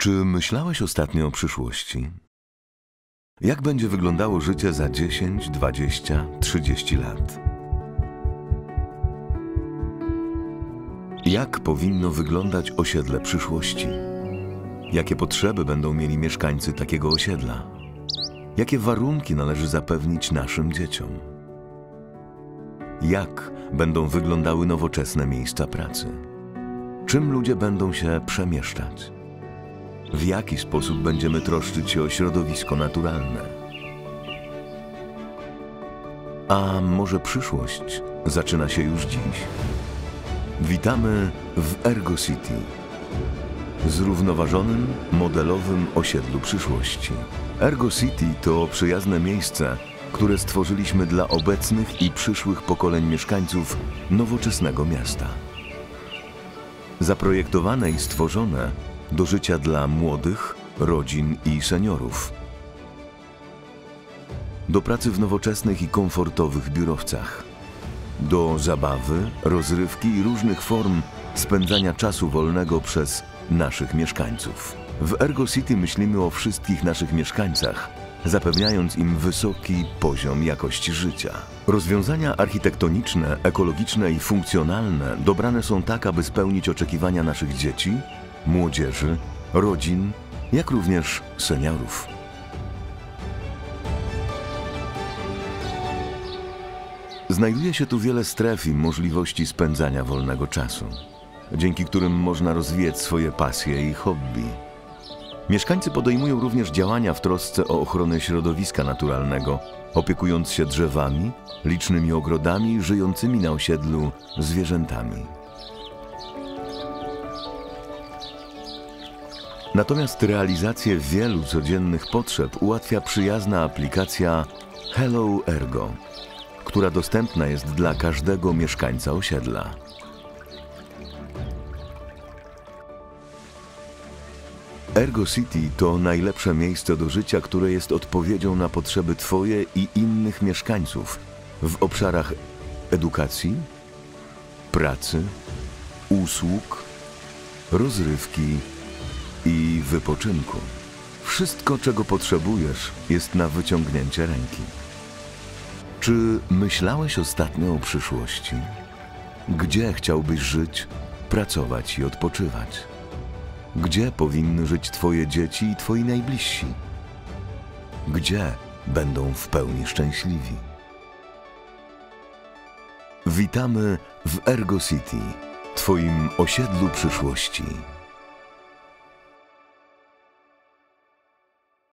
Czy myślałeś ostatnio o przyszłości? Jak będzie wyglądało życie za 10, 20, 30 lat? Jak powinno wyglądać osiedle przyszłości? Jakie potrzeby będą mieli mieszkańcy takiego osiedla? Jakie warunki należy zapewnić naszym dzieciom? Jak będą wyglądały nowoczesne miejsca pracy? Czym ludzie będą się przemieszczać? W jaki sposób będziemy troszczyć się o środowisko naturalne? A może przyszłość zaczyna się już dziś? Witamy w Ergo City, zrównoważonym, modelowym osiedlu przyszłości. Ergo City to przyjazne miejsce, które stworzyliśmy dla obecnych i przyszłych pokoleń mieszkańców nowoczesnego miasta. Zaprojektowane i stworzone do życia dla młodych, rodzin i seniorów. Do pracy w nowoczesnych i komfortowych biurowcach. Do zabawy, rozrywki i różnych form spędzania czasu wolnego przez naszych mieszkańców. W Ergo City myślimy o wszystkich naszych mieszkańcach, zapewniając im wysoki poziom jakości życia. Rozwiązania architektoniczne, ekologiczne i funkcjonalne dobrane są tak, aby spełnić oczekiwania naszych dzieci, młodzieży, rodzin, jak również seniorów. Znajduje się tu wiele stref i możliwości spędzania wolnego czasu, dzięki którym można rozwijać swoje pasje i hobby. Mieszkańcy podejmują również działania w trosce o ochronę środowiska naturalnego, opiekując się drzewami, licznymi ogrodami, żyjącymi na osiedlu zwierzętami. Natomiast realizację wielu codziennych potrzeb ułatwia przyjazna aplikacja Hello Ergo, która dostępna jest dla każdego mieszkańca osiedla. Ergo City to najlepsze miejsce do życia, które jest odpowiedzią na potrzeby Twoje i innych mieszkańców w obszarach edukacji, pracy, usług, rozrywki i wypoczynku. Wszystko, czego potrzebujesz, jest na wyciągnięcie ręki. Czy myślałeś ostatnio o przyszłości? Gdzie chciałbyś żyć, pracować i odpoczywać? Gdzie powinny żyć Twoje dzieci i Twoi najbliżsi? Gdzie będą w pełni szczęśliwi? Witamy w Ergo City, Twoim osiedlu przyszłości.